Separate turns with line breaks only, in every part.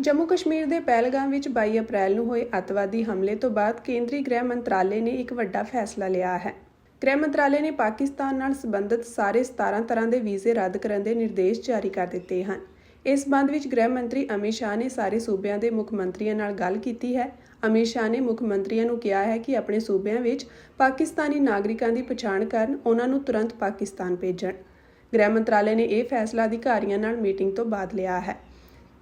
ਜੰਮੂ ਕਸ਼ਮੀਰ ਦੇ ਪਹਿਲਗਾਮ ਵਿੱਚ 22 ਅਪ੍ਰੈਲ ਨੂੰ ਹੋਏ ਅੱਤਵਾਦੀ ਹਮਲੇ ਤੋਂ ਬਾਅਦ ਕੇਂਦਰੀ ਗ੍ਰਹਿ ਮੰਤਰਾਲੇ ਨੇ ਇੱਕ ਵੱਡਾ ਫੈਸਲਾ ਲਿਆ ਹੈ। ਗ੍ਰਹਿ ਮੰਤਰਾਲੇ ਨੇ ਪਾਕਿਸਤਾਨ ਨਾਲ ਸੰਬੰਧਿਤ ਸਾਰੇ 17 ਤਰ੍ਹਾਂ ਦੇ ਵੀਜ਼ੇ ਰੱਦ ਕਰਨ ਦੇ ਨਿਰਦੇਸ਼ ਜਾਰੀ ਕਰ ਦਿੱਤੇ ਹਨ। ਇਸ ਸੰਬੰਧ ਵਿੱਚ ਗ੍ਰਹਿ ਮੰਤਰੀ ਅਮਿਤ ਸ਼ਾਹ ਨੇ ਸਾਰੇ ਸੂਬਿਆਂ ਦੇ ਮੁੱਖ ਮੰਤਰੀਆਂ ਨਾਲ ਗੱਲ ਕੀਤੀ ਹੈ। ਅਮਿਤ ਸ਼ਾਹ ਨੇ ਮੁੱਖ ਮੰਤਰੀਆਂ ਨੂੰ ਕਿਹਾ ਹੈ ਕਿ ਆਪਣੇ ਸੂਬਿਆਂ ਵਿੱਚ ਪਾਕਿਸਤਾਨੀ ਨਾਗਰਿਕਾਂ ਦੀ ਪਛਾਣ ਕਰਨ ਉਹਨਾਂ ਨੂੰ ਤੁਰੰਤ ਪਾਕਿਸਤਾਨ ਭੇਜਣ। ਗ੍ਰਹਿ ਮੰਤਰਾਲੇ ਨੇ ਇਹ ਫੈਸਲਾ ਅਧਿਕਾਰੀਆਂ ਨਾਲ ਮੀਟਿੰਗ ਤੋਂ ਬਾਅਦ ਲਿਆ ਹੈ।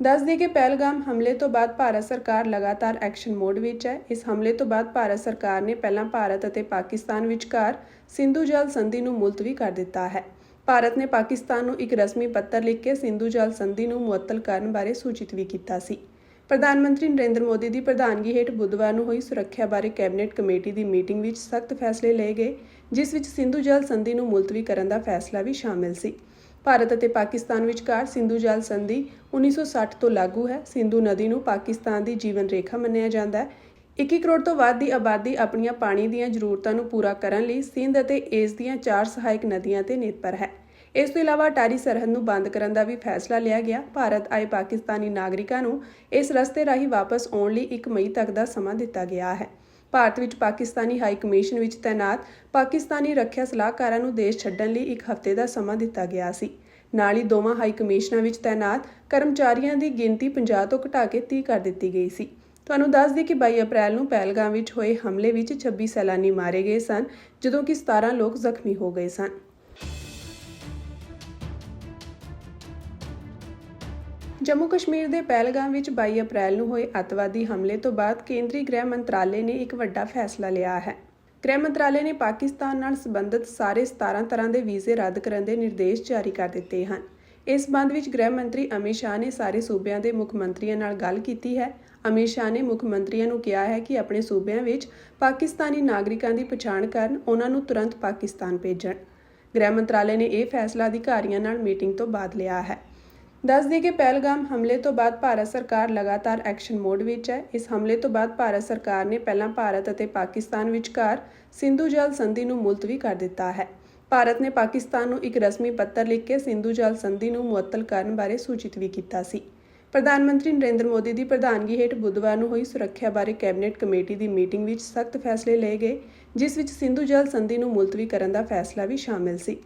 ਦੱਸ ਦਈਏ ਕਿ ਪਹਿਲਗਾਮ ਹਮਲੇ ਤੋਂ ਬਾਅਦ ਭਾਰਤ ਸਰਕਾਰ ਲਗਾਤਾਰ ਐਕਸ਼ਨ ਮੋਡ ਵਿੱਚ ਹੈ। ਇਸ ਹਮਲੇ ਤੋਂ ਬਾਅਦ ਭਾਰਤ ਸਰਕਾਰ ਨੇ ਪਹਿਲਾਂ ਭਾਰਤ ਅਤੇ ਪਾਕਿਸਤਾਨ ਵਿਚਕਾਰ ਸਿੰਧੂ ਜਲ ਸੰਧੀ ਨੂੰ ਮੁਲਤਵੀ ਕਰ ਦਿੱਤਾ ਹੈ। ਭਾਰਤ ਨੇ ਪਾਕਿਸਤਾਨ ਨੂੰ ਇੱਕ ਰਸਮੀ ਪੱਤਰ ਲਿਖ ਕੇ ਸਿੰਧੂ ਜਲ ਸੰਧੀ ਨੂੰ ਮੁਅੱਤਲ ਕਰਨ ਬਾਰੇ ਸੂਚਿਤ ਵੀ ਕੀਤਾ ਸੀ। ਪ੍ਰਧਾਨ ਮੰਤਰੀ ਨਰਿੰਦਰ ਮੋਦੀ ਦੀ ਪ੍ਰਧਾਨਗੀ ਹੇਠ ਬੁੱਧਵਾਰ ਨੂੰ ਹੋਈ ਸੁਰੱਖਿਆ ਬਾਰੇ ਕੈਬਨਿਟ ਕਮੇਟੀ ਦੀ ਮੀਟਿੰਗ ਵਿੱਚ ਸਖਤ ਫੈਸਲੇ ਲਏ ਗਏ, ਜਿਸ ਵਿੱਚ ਸਿੰਧੂ ਜਲ ਸੰਧੀ ਨੂੰ ਮੁਲਤਵੀ ਕਰਨ ਦਾ ਫੈਸਲਾ ਵੀ ਸ਼ਾਮਿਲ ਸੀ। ਭਾਰਤ ਅਤੇ ਪਾਕਿਸਤਾਨ ਵਿਚਕਾਰ ਸਿੰਧੂ ਜਲ ਸੰਧੀ 1960 ਤੋਂ ਲਾਗੂ ਹੈ। ਸਿੰਧੂ ਨਦੀ ਨੂੰ ਪਾਕਿਸਤਾਨ ਦੀ ਜੀਵਨ ਰੇਖਾ ਮੰਨਿਆ ਜਾਂਦਾ ਹੈ। 21 ਕਰੋੜ ਤੋਂ ਵੱਧ ਦੀ ਆਬਾਦੀ ਆਪਣੀਆਂ ਪਾਣੀ ਦੀਆਂ ਜ਼ਰੂਰਤਾਂ ਨੂੰ ਪੂਰਾ ਕਰਨ ਲਈ ਸਿੰਧ ਅਤੇ ਇਸ ਦੀਆਂ ਚਾਰ ਸਹਾਇਕ ਨਦੀਆਂ ਤੇ ਨਿਰਭਰ ਹੈ। ਇਸ ਤੋਂ ਇਲਾਵਾ ਟਾਰੀ ਸਰਹੱਦ ਨੂੰ ਬੰਦ ਕਰਨ ਦਾ ਵੀ ਫੈਸਲਾ ਲਿਆ ਗਿਆ। ਭਾਰਤ ਆਏ ਪਾਕਿਸਤਾਨੀ ਨਾਗਰਿਕਾਂ ਨੂੰ ਇਸ ਰਸਤੇ ਰਾਹੀਂ ਵਾਪਸ ਆਉਣ ਲਈ 1 ਮਈ ਤੱਕ ਦਾ ਸਮਾਂ ਦਿੱਤਾ ਗਿਆ ਹੈ। ਭਾਰਤ ਵਿੱਚ ਪਾਕਿਸਤਾਨੀ ਹਾਈ ਕਮਿਸ਼ਨ ਵਿੱਚ ਤਾਇਨਾਤ ਪਾਕਿਸਤਾਨੀ ਰੱਖਿਆ ਸਲਾਹਕਾਰਾਂ ਨੂੰ ਦੇਸ਼ ਛੱਡਣ ਲਈ ਇੱਕ ਹਫ਼ਤੇ ਦਾ ਸਮਾਂ ਦਿੱਤਾ ਗਿਆ ਸੀ। ਨਾਲ ਹੀ ਦੋਵਾਂ ਹਾਈ ਕਮਿਸ਼ਨਾਂ ਵਿੱਚ ਤਾਇਨਾਤ ਕਰਮਚਾਰੀਆਂ ਦੀ ਗਿਣਤੀ 50 ਤੋਂ ਘਟਾ ਕੇ 30 ਕਰ ਦਿੱਤੀ ਗਈ ਸੀ। ਤੁਹਾਨੂੰ ਦੱਸ ਦਈਏ ਕਿ 22 ਅਪ੍ਰੈਲ ਨੂੰ ਪਹਿਲਗਾਮ ਵਿੱਚ ਹੋਏ ਹਮਲੇ ਵਿੱਚ 26 ਸੈਲਾਨੀ ਮਾਰੇ ਗਏ ਸਨ, ਜਦੋਂ ਕਿ 17 ਲੋਕ ਜ਼ਖਮੀ ਹੋ ਗਏ ਸਨ। ਜੰਮੂ ਕਸ਼ਮੀਰ ਦੇ ਪਹਿਲਗਾਮ ਵਿੱਚ 22 ਅਪ੍ਰੈਲ ਨੂੰ ਹੋਏ ਅੱਤਵਾਦੀ ਹਮਲੇ ਤੋਂ ਬਾਅਦ ਕੇਂਦਰੀ ਗ੍ਰਹਿ ਮੰਤਰਾਲੇ ਨੇ ਇੱਕ ਵੱਡਾ ਫੈਸਲਾ ਲਿਆ ਹੈ। ਗ੍ਰਹਿ ਮੰਤਰਾਲੇ ਨੇ ਪਾਕਿਸਤਾਨ ਨਾਲ ਸੰਬੰਧਿਤ ਸਾਰੇ 17 ਤਰ੍ਹਾਂ ਦੇ ਵੀਜ਼ੇ ਰੱਦ ਕਰਨ ਦੇ ਨਿਰਦੇਸ਼ ਜਾਰੀ ਕਰ ਦਿੱਤੇ ਹਨ। ਇਸ ਸੰਬੰਧ ਵਿੱਚ ਗ੍ਰਹਿ ਮੰਤਰੀ ਅਮਿਤ ਸ਼ਾਹ ਨੇ ਸਾਰੇ ਸੂਬਿਆਂ ਦੇ ਮੁੱਖ ਮੰਤਰੀਆਂ ਨਾਲ ਗੱਲ ਕੀਤੀ ਹੈ। ਅਮਿਤ ਸ਼ਾਹ ਨੇ ਮੁੱਖ ਮੰਤਰੀਆਂ ਨੂੰ ਕਿਹਾ ਹੈ ਕਿ ਆਪਣੇ ਸੂਬਿਆਂ ਵਿੱਚ ਪਾਕਿਸਤਾਨੀ ਨਾਗਰਿਕਾਂ ਦੀ ਪਛਾਣ ਕਰਨ ਉਹਨਾਂ ਨੂੰ ਤੁਰੰਤ ਪਾਕਿਸਤਾਨ ਭੇਜਣ। ਗ੍ਰਹਿ ਮੰਤਰਾਲੇ ਨੇ ਇਹ ਫੈਸਲਾ ਅਧਿਕਾਰੀਆਂ ਨਾਲ ਮੀਟਿੰਗ ਤੋਂ ਬਾਅਦ ਲਿਆ ਹੈ। ਦੱਸ ਦਈਏ ਕਿ ਪਹਿਲਗਾਮ ਹਮਲੇ ਤੋਂ ਬਾਅਦ ਭਾਰਤ ਸਰਕਾਰ ਲਗਾਤਾਰ ਐਕਸ਼ਨ ਮੋਡ ਵਿੱਚ ਹੈ। ਇਸ ਹਮਲੇ ਤੋਂ ਬਾਅਦ ਭਾਰਤ ਸਰਕਾਰ ਨੇ ਪਹਿਲਾਂ ਭਾਰਤ ਅਤੇ ਪਾਕਿਸਤਾਨ ਵਿਚਕਾਰ ਸਿੰਧੂ ਜਲ ਸੰਧੀ ਨੂੰ ਮੁਲਤਵੀ ਕਰ ਦਿੱਤਾ ਹੈ। ਭਾਰਤ ਨੇ ਪਾਕਿਸਤਾਨ ਨੂੰ ਇੱਕ ਰਸਮੀ ਪੱਤਰ ਲਿਖ ਕੇ ਸਿੰਧੂ ਜਲ ਸੰਧੀ ਨੂੰ ਮੁਅੱਤਲ ਕਰਨ ਬਾਰੇ ਸੂਚਿਤ ਵੀ ਕੀਤਾ ਸੀ। ਪ੍ਰਧਾਨ ਮੰਤਰੀ ਨਰਿੰਦਰ ਮੋਦੀ ਦੀ ਪ੍ਰਧਾਨਗੀ ਹੇਠ ਬੁੱਧਵਾਰ ਨੂੰ ਹੋਈ ਸੁਰੱਖਿਆ ਬਾਰੇ ਕੈਬਨਿਟ ਕਮੇਟੀ ਦੀ ਮੀਟਿੰਗ ਵਿੱਚ ਸਖਤ ਫੈਸਲੇ ਲਏ ਗਏ, ਜਿਸ ਵਿੱਚ ਸਿੰਧੂ ਜਲ ਸੰਧੀ ਨੂੰ ਮੁਲਤਵੀ ਕਰਨ ਦਾ ਫੈਸਲਾ ਵੀ ਸ਼ਾਮਿਲ ਸੀ।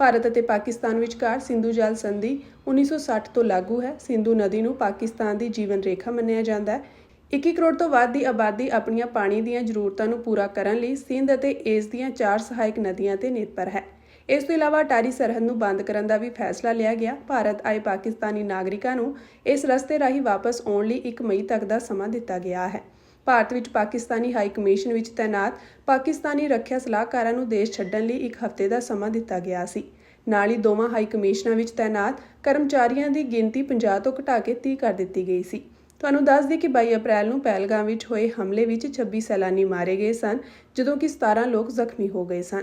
ਭਾਰਤ ਅਤੇ ਪਾਕਿਸਤਾਨ ਵਿਚਕਾਰ ਸਿੰਧੂ ਜਲ ਸੰਧੀ 1960 ਤੋਂ ਲਾਗੂ ਹੈ। ਸਿੰਧੂ ਨਦੀ ਨੂੰ ਪਾਕਿਸਤਾਨ ਦੀ ਜੀਵਨ ਰੇਖਾ ਮੰਨਿਆ ਜਾਂਦਾ ਹੈ। 21 ਕਰੋੜ ਤੋਂ ਵੱਧ ਦੀ ਆਬਾਦੀ ਆਪਣੀਆਂ ਪਾਣੀ ਦੀਆਂ ਜ਼ਰੂਰਤਾਂ ਨੂੰ ਪੂਰਾ ਕਰਨ ਲਈ ਸਿੰਧ ਅਤੇ ਇਸ ਦੀਆਂ ਚਾਰ ਸਹਾਇਕ ਨਦੀਆਂ ਤੇ ਨਿਰਭਰ ਹੈ। ਇਸ ਤੋਂ ਇਲਾਵਾ ਅਟਾਰੀ ਸਰਹੱਦ ਨੂੰ ਬੰਦ ਕਰਨ ਦਾ ਵੀ ਫੈਸਲਾ ਲਿਆ ਗਿਆ। ਭਾਰਤ ਆਏ ਪਾਕਿਸਤਾਨੀ ਨਾਗਰਿਕਾਂ ਨੂੰ ਇਸ ਰਸਤੇ ਰਾਹੀਂ ਵਾਪਸ ਆਉਣ ਲਈ 1 ਮਈ ਤੱਕ ਦਾ ਸਮਾਂ ਦਿੱਤਾ ਗਿਆ ਹੈ। ਭਾਰਤ ਵਿੱਚ ਪਾਕਿਸਤਾਨੀ ਹਾਈ ਕਮਿਸ਼ਨ ਵਿੱਚ ਤਾਇਨਾਤ ਪਾਕਿਸਤਾਨੀ ਰੱਖਿਆ ਸਲਾਹਕਾਰਾਂ ਨੂੰ ਦੇਸ਼ ਛੱਡਣ ਲਈ ਇੱਕ ਹਫ਼ਤੇ ਦਾ ਸਮਾਂ ਦਿੱਤਾ ਗਿਆ ਸੀ। ਨਾਲ ਹੀ ਦੋਵਾਂ ਹਾਈ ਕਮਿਸ਼ਨਾਂ ਵਿੱਚ ਤਾਇਨਾਤ ਕਰਮਚਾਰੀਆਂ ਦੀ ਗਿਣਤੀ 50 ਤੋਂ ਘਟਾ ਕੇ 30 ਕਰ ਦਿੱਤੀ ਗਈ ਸੀ। ਤੁਹਾਨੂੰ ਦੱਸ ਦਈਏ ਕਿ 22 ਅਪ੍ਰੈਲ ਨੂੰ ਪਹਿਲਗਾਮ ਵਿੱਚ ਹੋਏ ਹਮਲੇ ਵਿੱਚ 26 ਸੈਲਾਨੀ ਮਾਰੇ ਗਏ ਸਨ, ਜਦੋਂ ਕਿ 17 ਲੋਕ ਜ਼ਖਮੀ ਹੋ ਗਏ ਸਨ।